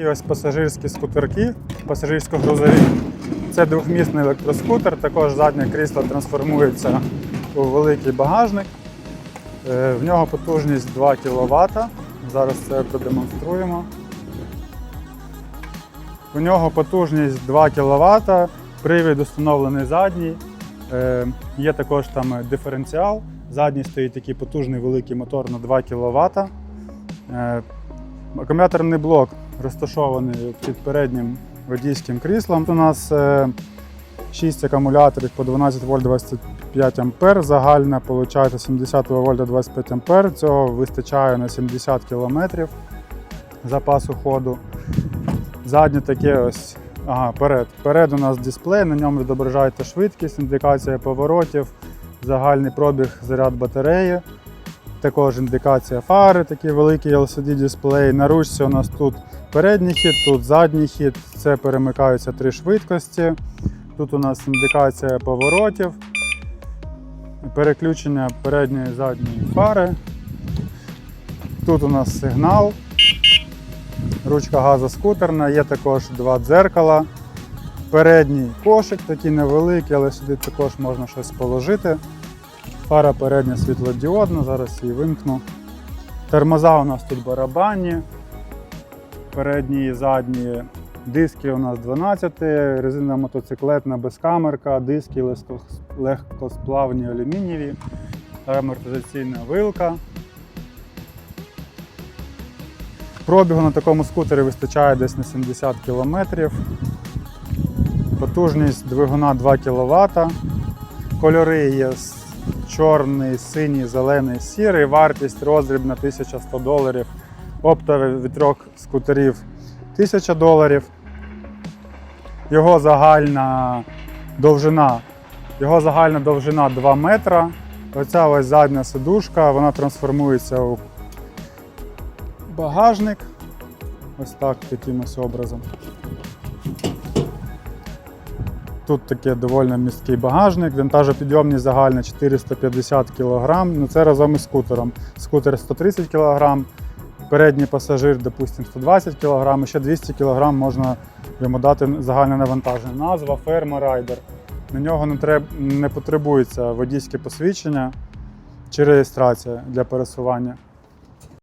Такі ось пасажирські скутерки, пасажирсько-грузові. Це двохмісний електроскутер, також заднє крісло трансформується у великий багажник. Е, В нього потужність 2 кВт. Зараз це продемонструємо. У нього потужність 2 кВт, привід установлений задній. Е, Є також там диференціал. Задній стоїть такий потужний великий мотор на 2 кВт. Е, Акумуляторний блок розташований під переднім водійським кріслом. У нас 6 акумуляторів по 12 вольт 25 ампер. Загальна виходить 70 вольта 25 ампер. Цього вистачає на 70 кілометрів запасу ходу. Заднє таке ось. Ага, перед. Перед у нас дисплей, на ньому відображається швидкість, індикація поворотів, загальний пробіг заряд батареї. Також індикація фари, такий великий LCD-дисплей. На ручці у нас тут передній хід, тут задній хід. Це перемикаються три швидкості. Тут у нас індикація поворотів, переключення передньої і задньої фари. Тут у нас сигнал. Ручка газоскутерна, є також два дзеркала. Передній кошик такий невеликий, але сюди також можна щось положити. Фара передня світлодіодна, зараз її вимкну. Тормоза у нас тут барабанні. Передні і задні диски у нас 12, резина мотоциклетна безкамерка, диски легкосплавні алюмінієві, амортизаційна вилка. Пробігу на такому скутері вистачає десь на 70 км. Потужність двигуна 2 кВт. Кольори є чорний, синій, зелений, сірий. Вартість роздрібна 1100 доларів. Оптовий від трьох скутерів 1000 доларів. Його загальна довжина. Його загальна довжина 2 метра. Оця ось задня сидушка, вона трансформується у багажник. Ось так, таким ось образом. Тут таке доволі місткий багажник, вантажопідйомність загальна 450 кг. Ну це разом із скутером. Скутер 130 кг, передній пасажир, допустимо, 120 кг, ще 200 кг можна йому дати загальне навантаження. Назва ферма Райдер. На нього не, треб... не потребується водійське посвідчення чи реєстрація для пересування.